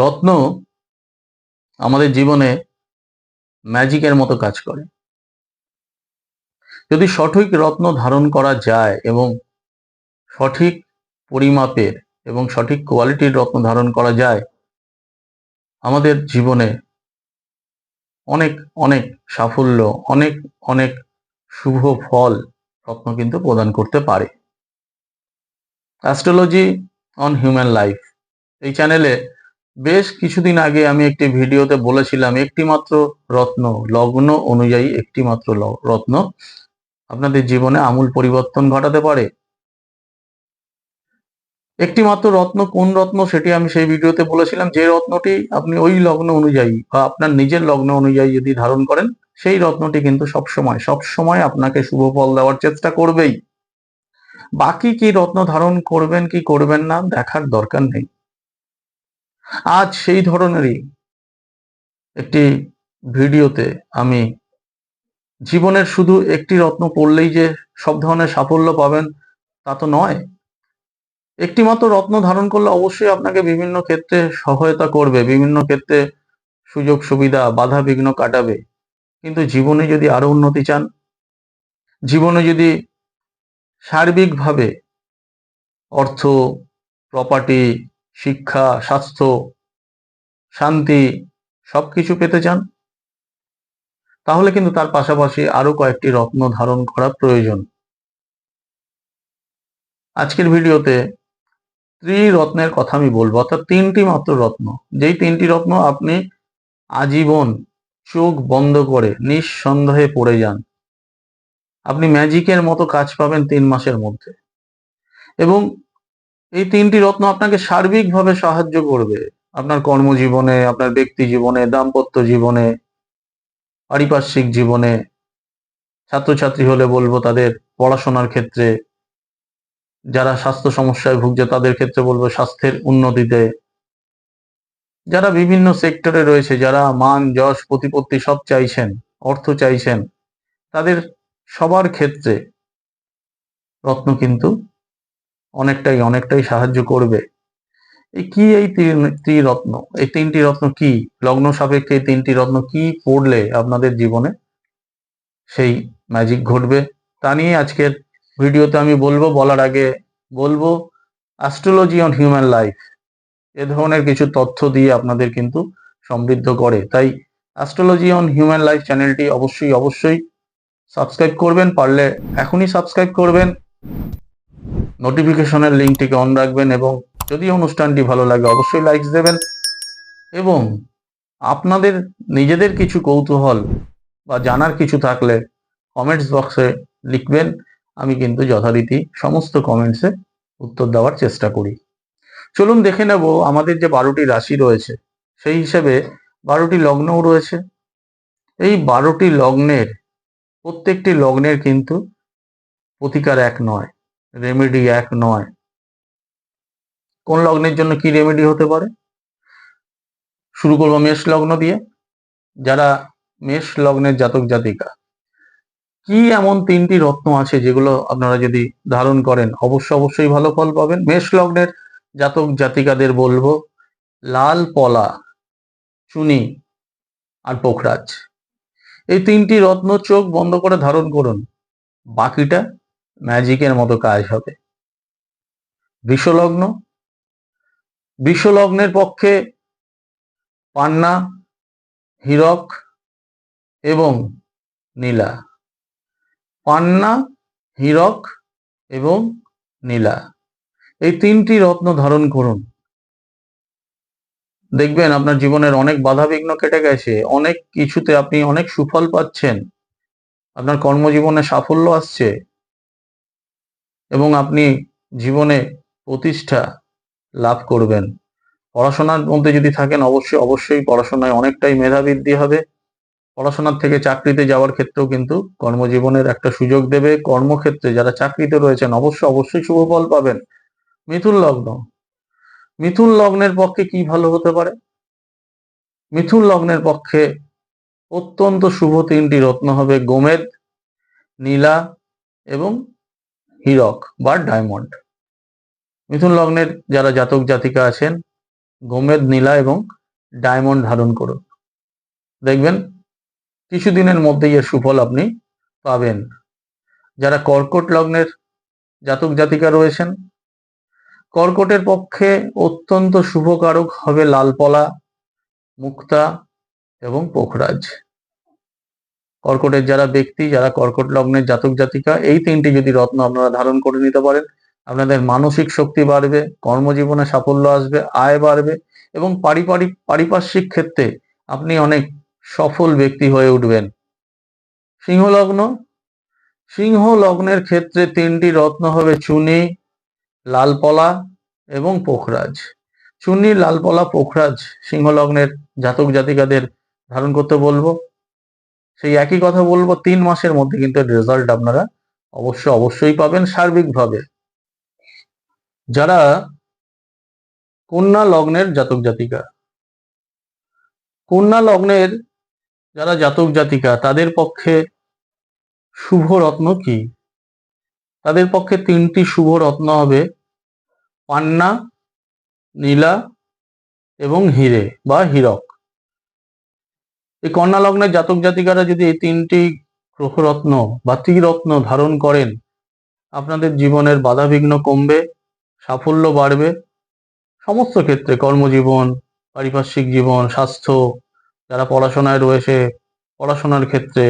রত্ন আমাদের জীবনে ম্যাজিকের মতো কাজ করে। যদি সঠিক রত্ন ধারণ করা যায় এবং সঠিক পরিমাপের এবং সঠিক কোয়ালিটির রত্ন ধারণ করা যায়, আমাদের জীবনে অনেক অনেক সাফল্য, অনেক অনেক শুভ ফল রত্ন কিন্তু প্রদান করতে পারে। অ্যাস্ট্রোলজি অন হিউম্যান লাইফ এই চ্যানেলে বেশ কিছুদিন আগে আমি একটি ভিডিওতে বলেছিলাম একটি মাত্র রত্ন, লগ্ন অনুযায়ী একটি মাত্র রত্ন আপনাদের জীবনে আমূল পরিবর্তন ঘটাতে পারে। একটি মাত্র রত্ন কোন রত্ন সেটি আমি সেই ভিডিওতে বলেছিলাম, যে রত্নটি আপনি ওই লগ্ন অনুযায়ী বা আপনার নিজের লগ্ন অনুযায়ী যদি ধারণ করেন, সেই রত্নটি কিন্তু সবসময় সবসময় আপনাকে শুভ ফল দেওয়ার চেষ্টা করবেই। বাকি কি রত্ন ধারণ করবেন কি করবেন না, দেখার দরকার নেই। আজ সেই ধরনেরই একটি ভিডিওতে আমি জীবনের শুধু একটি রত্ন পড়লেই যে সব ধরনের সাফল্য পাবেন, তা তো নয়। একটি মাত্র রত্ন ধারণ করলে অবশ্যই আপনাকে বিভিন্ন ক্ষেত্রে সহায়তা করবে, বিভিন্ন ক্ষেত্রে সুযোগ সুবিধা, বাধা বিঘ্ন কাটাবে। কিন্তু জীবনে যদি আরও উন্নতি চান, জীবনে যদি সার্বিকভাবে অর্থ প্রপার্টি শিক্ষা, স্বাস্থ্য, শান্তি, সবকিছু পেতে চান, তাহলে কিন্তু তার পাশাপাশি আরও কয়েকটি রত্ন ধারণ করা প্রয়োজন। আজকের ভিডিওতে ত্রিরত্নের কথা আমি বলব, অর্থাৎ তিনটি মাত্র রত্ন। যেই তিনটি রত্ন আপনি আজীবন চোখ বন্ধ করে নিঃসন্দেহে পড়ে যান। আপনি ম্যাজিকের মতো কাজ পাবেন তিন মাসের মধ্যে। এবং এই তিনটি রত্ন আপনাকে সার্বিকভাবে সাহায্য করবে। আপনার কর্মজীবনে, আপনার ব্যক্তি জীবনে, দাম্পত্য জীবনে, পারিপার্শ্বিক জীবনে। ছাত্রছাত্রী হলে বলব তাদের পড়াশোনার ক্ষেত্রে, যারা স্বাস্থ্য সমস্যায় ভুগছে তাদের ক্ষেত্রে বলব স্বাস্থ্যের উন্নতিতে। যারা বিভিন্ন সেক্টরে রয়েছে, যারা মান, যশ, প্রতিপত্তি সব চাইছেন, অর্থ চাইছেন, তাদের সবার ক্ষেত্রে রত্ন কিন্তু অনেকটাই অনেকটাই সাহায্য করবে। এই কি এই তিন- ত্রিরত্ন? এই তিনটি রত্ন কি? লগ্ন সাপেক্ষে এই তিনটি রত্ন কি পড়লে আপনাদের জীবনে সেই ম্যাজিক ঘটবে? তা নিয়ে আজকের ভিডিওতে আমি বলব, বলার আগে বলব অ্যাস্ট্রোলজি অন হিউম্যান লাইফ এ ধরনের কিছু তথ্য দিয়ে আপনাদের কিন্তু সমৃদ্ধ করে। তাই অ্যাস্ট্রোলজি অন হিউম্যান লাইফ চ্যানেলটি অবশ্যই অবশ্যই সাবস্ক্রাইব করবেন, পারলে এখনই সাবস্ক্রাইব করবেন। নোটিফিকেশনের লিঙ্কটিকে অন রাখবেন এবং যদি অনুষ্ঠানটি ভালো লাগে অবশ্যই লাইকস দেবেন এবং আপনাদের নিজেদের কিছু কৌতূহল বা জানার কিছু থাকলে কমেন্টস বক্সে লিখবেন। আমি কিন্তু যথারীতি সমস্ত কমেন্টসে উত্তর দেওয়ার চেষ্টা করি। চলুন দেখে নেব আমাদের যে বারোটি রাশি রয়েছে, সেই হিসেবে বারোটি লগ্নও রয়েছে। এই বারোটি লগ্নের, প্রত্যেকটি লগ্নের কিন্তু প্রতিকার এক নয়। রেমেডি এক নয়। কোন লগ্নের জন্য কি রেমেডি হতে পারে? শুরু করব মেষ লগ্ন দিয়ে। যারা মেষ লগ্নের জাতক জাতিকা, কি এমন তিনটি রত্ন আছে যেগুলো আপনারা যদি ধারণ করেন, অবশ্য অবশ্যই ভালো ফল পাবেন। মেষ লগ্নের জাতক জাতিকাদের বলব, লাল, পলা, চুনি আর পোখরাজ। এই তিনটি রত্ন চোখ বন্ধ করে ধারণ করুন। বাকিটা ম্যাজিকের মতো কাজ হবে। বিশ্বলগ্ন। বিশ্বলগ্নের পক্ষে পান্না, হীরক এবং নীলা। পান্না, হীরক এবং নীলা। এই তিনটি রত্ন ধারণ করুন। দেখবেন আপনার জীবনের অনেক বাধা বিঘ্ন কেটে গেছে, অনেক কিছুতে আপনি অনেক সুফল পাচ্ছেন, আপনার কর্মজীবনে সাফল্য আসছে। এবং আপনি জীবনে প্রতিষ্ঠা লাভ করবেন। পড়াশোনার মধ্যে যদি থাকেন, অবশ্যই অবশ্যই পড়াশোনায় অনেকটাই মেধা বৃদ্ধি হবে। পড়াশোনার থেকে চাকরিতে যাওয়ার ক্ষেত্রেও কিন্তু কর্মজীবনের একটা সুযোগ দেবে। কর্মক্ষেত্রে যারা চাকরিতে রয়েছেন, অবশ্যই অবশ্যই শুভ ফল পাবেন। মিথুন লগ্ন। মিথুন লগ্নের পক্ষে কি ভালো হতে পারে? মিথুন লগ্নের পক্ষে অত্যন্ত শুভ তিনটি রত্ন হবে, গোমেদ, নীলা এবং হীরক বা ডায়মন্ড। মিথুন লগ্নের যারা জাতক জাতিকা আছেন, গোমেদ, নীলা এবং ডায়মন্ড ধারণ করুন। দেখবেন, কিছুদিনের মধ্যেই এর সুফল আপনি পাবেন। যারা কর্কট লগ্নের জাতক জাতিকা রয়েছেন, কর্কটের পক্ষে অত্যন্ত শুভকারক হবে লালপলা, মুক্তা এবং পোখরাজ। কর্কটের যারা ব্যক্তি, যারা কর্কট লগ্নের জাতক জাতিকা, এই তিনটি যদি রত্ন আপনারা ধারণ করে নিতে পারেন, আপনাদের মানসিক শক্তি বাড়বে, কর্মজীবনে সাফল্য আসবে, আয় বাড়বে এবং পারিবারিক, পারিপার্শ্বিক ক্ষেত্রে আপনি অনেক সফল ব্যক্তি হয়ে উঠবেন। সিংহ লগ্ন সিংহ লগ্নের ক্ষেত্রে তিনটি রত্ন হবে চুনি লালপলা এবং পোখরাজ। চুনি লালপলা পোখরাজ সিংহ লগ্নের জাতক জাতিকাদের ধারণ করতে বলব। সেই একই কথা বলব, তিন মাসের মধ্যে কিন্তু রেজাল্ট আপনারা অবশ্য অবশ্যই পাবেন সার্বিকভাবে। যারা কন্যা লগ্নের জাতক জাতিকা, কন্যা লগ্নের যারা জাতক জাতিকা, তাদের পক্ষে শুভ রত্ন কি? তাদের পক্ষে তিনটি শুভ রত্ন হবে, পান্না, নীলা এবং হিরে বা হীরক। এই কন্যা লগ্নের জাতক জাতিকারা যদি এই তিনটি গ্রহরত্ন বা ত্রিরত্ন ধারণ করেন, আপনাদের জীবনের বাধাবিঘ্ন কমবে, সাফল্য বাড়বে। সমস্ত ক্ষেত্রে কর্মজীবন, পারিপার্শ্বিক জীবন, স্বাস্থ্য, যারা পড়াশোনায় রয়েছে, পড়াশোনার ক্ষেত্রে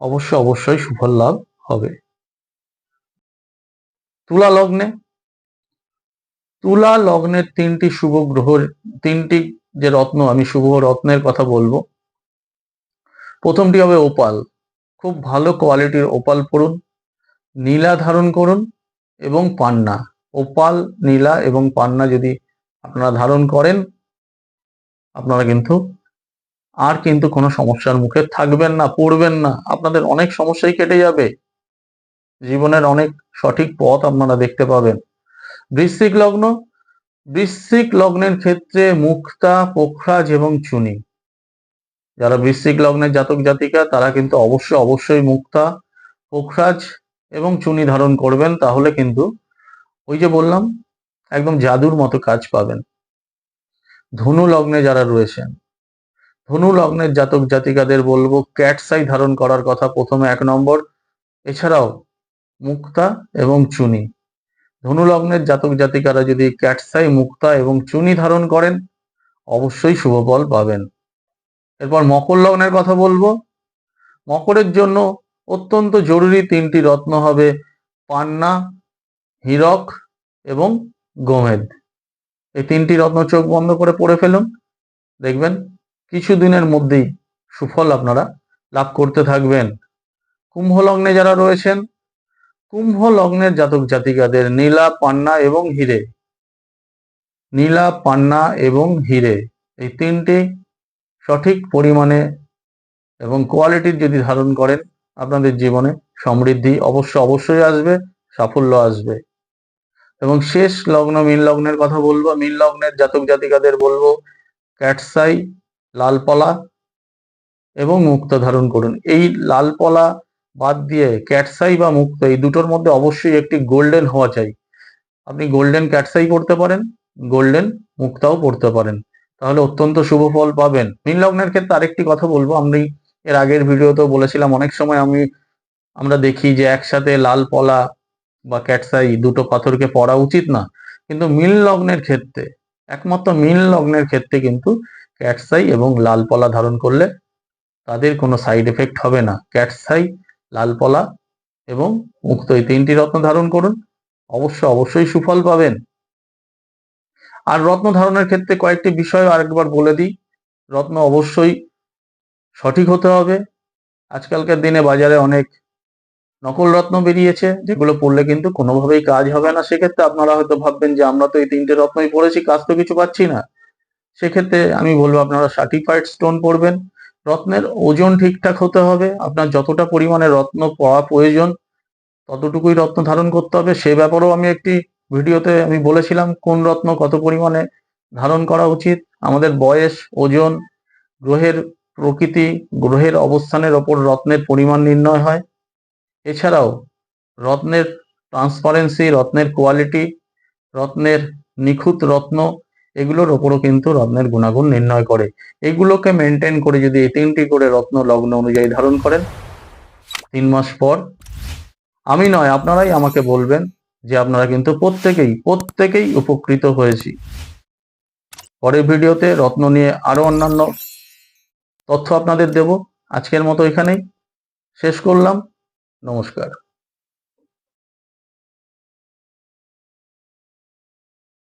অবশ্য অবশ্যই সুফল লাভ হবে। তুলা লগ্নে, তুলা লগ্নের তিনটি শুভ গ্রহ, তিনটি যে রত্ন, আমি শুভ রত্নের কথা বলব প্রথমটি হবে ওপাল। খুব ভালো কোয়ালিটির ওপাল পরুন, নীলা ধারণ করুন এবং পান্না। ওপাল, নীলা এবং পান্না যদি আপনারা ধারণ করেন, আপনারা কিন্তু আর কিন্তু কোনো সমস্যার মুখে থাকবেন না, পড়বেন না। আপনাদের অনেক সমস্যাই কেটে যাবে। জীবনের অনেক সঠিক পথ আপনারা দেখতে পাবেন। বৃশ্চিক লগ্ন, বৃশ্চিক লগ্নের ক্ষেত্রে মুক্তা, পোখরাজ এবং চুনি। যারা বৃশ্চিক লগ্নের জাতক জাতিকা, তারা কিন্তু অবশ্যই অবশ্যই মুক্তা, পোখরাজ এবং চুনি ধারণ করবেন। তাহলে কিন্তু ওই যে বললাম, একদম জাদুর মতো কাজ পাবেন। ধনু লগ্নে যারা রয়েছেন, ধনু লগ্নের জাতক জাতিকাদের বলব ক্যাটসাই ধারণ করার কথা প্রথমে এক নম্বর। এছাড়াও মুক্তা এবং চুনি। ধনু লগ্নের জাতক জাতিকারা যদি ক্যাটসাই মুক্তা এবং চুনি ধারণ করেন, অবশ্যই শুভ পাবেন। এরপর মকর লগ্নের কথা বলব। মকরের জন্য অত্যন্ত জরুরি তিনটি রত্ন হবে পান্না, হীরক এবং গোমেদ। এই তিনটি রত্ন চোখ বন্ধ করে পড়ে ফেলুন। দেখবেন কিছুদিনের মধ্যেই সুফল আপনারা লাভ করতে থাকবেন। কুম্ভ লগ্নে যারা রয়েছেন, কুম্ভ লগ্নের জাতক জাতিকাদের নীলা, পান্না এবং হিরে। নীলা, পান্না এবং হিরে এই তিনটি সঠিক পরিমাণে এবং কোয়ালিটির যদি ধারণ করেন, আপনাদের জীবনে সমৃদ্ধি অবশ্য অবশ্যই আসবে, সাফল্য আসবে। এবং শেষ লগ্ন, মীন লগ্নের কথা বলব, মীন লগ্নের জাতক জাতিকাদের বলব, ক্যাটসাই লালপলা এবং মুক্ত ধারণ করুন। এই লালপলা বাদ দিয়ে ক্যাটসাই বা মুক্ত, এই দুটোর মধ্যে অবশ্যই একটি গোল্ডেন হওয়া চাই। আপনি গোল্ডেন ক্যাটসাই করতে পারেন, গোল্ডেন মুক্তাও পড়তে পারেন। তাহলে অত্যন্ত শুভ ফল পাবেন। মীন লগ্নের ক্ষেত্রে আরেকটি কথা বলব। আমি এর আগের ভিডিওতেও বলেছিলাম, অনেক সময় আমি, আমরা দেখি যে একসাথে লাল পলা বা ক্যাটসাই দুটো পাথরকে পড়া উচিত না। কিন্তু মিল লগ্নের ক্ষেত্রে, একমাত্র মিল লগ্নের ক্ষেত্রে কিন্তু ক্যাটসাই এবং লাল পলা ধারণ করলে তাদের কোনো সাইড এফেক্ট হবে না। ক্যাটসাই, লাল পলা এবং মুক্ত এই তিনটি রত্ন ধারণ করুন। অবশ্য, অবশ্যই সুফল পাবেন। আর রত্ন ধারণের ক্ষেত্রে কয়েকটি বিষয় আরেকবার বলে দিই। রত্ন অবশ্যই সঠিক হতে হবে। আজকালকার দিনে বাজারে অনেক নকল রত্ন বেরিয়েছে, যেগুলো পড়লে কিন্তু কোনোভাবেই কাজ হবে না। সেক্ষেত্রে আপনারা হয়তো ভাববেন যে আমরা তো এই তিনটে রত্নই পড়েছি, কাজ তো কিছু পাচ্ছি না। সেক্ষেত্রে আমি বলব আপনারা সার্টিফাইড স্টোন পড়বেন। রত্নের ওজন ঠিকঠাক হতে হবে। আপনার যতটা পরিমাণে রত্ন পাওয়া প্রয়োজন, ততটুকুই রত্ন ধারণ করতে হবে। সে ব্যাপারেও আমি একটি ভিডিওতে আমি বলেছিলাম কোন রত্ন কত পরিমাণে ধারণ করা উচিত। আমাদের বয়স, ওজন, গ্রহের প্রকৃতি, গ্রহের অবস্থানের ওপর রত্নের পরিমাণ নির্ণয় হয়। এছাড়াও রত্নের ট্রান্সপারেন্সি রত্নের কোয়ালিটি রত্নের নিখুঁত রত্ন, এগুলোর ওপরও কিন্তু রত্নের গুণাগুণ নির্ণয় করে। এগুলোকে মেনটেন করে যদি এই তিনটি করে রত্ন লগ্ন অনুযায়ী ধারণ করেন, তিন মাস পর, আমি নয়, আপনারাই আমাকে বলবেন যে আপনারা কিন্তু প্রত্যেকেই প্রত্যেকেই উপকৃত হয়েছি। পরের ভিডিওতে রত্ন নিয়ে আরও অন্যান্য তথ্য আপনাদের দেব। আজকের মতো এখানেই শেষ করলাম। নমস্কার।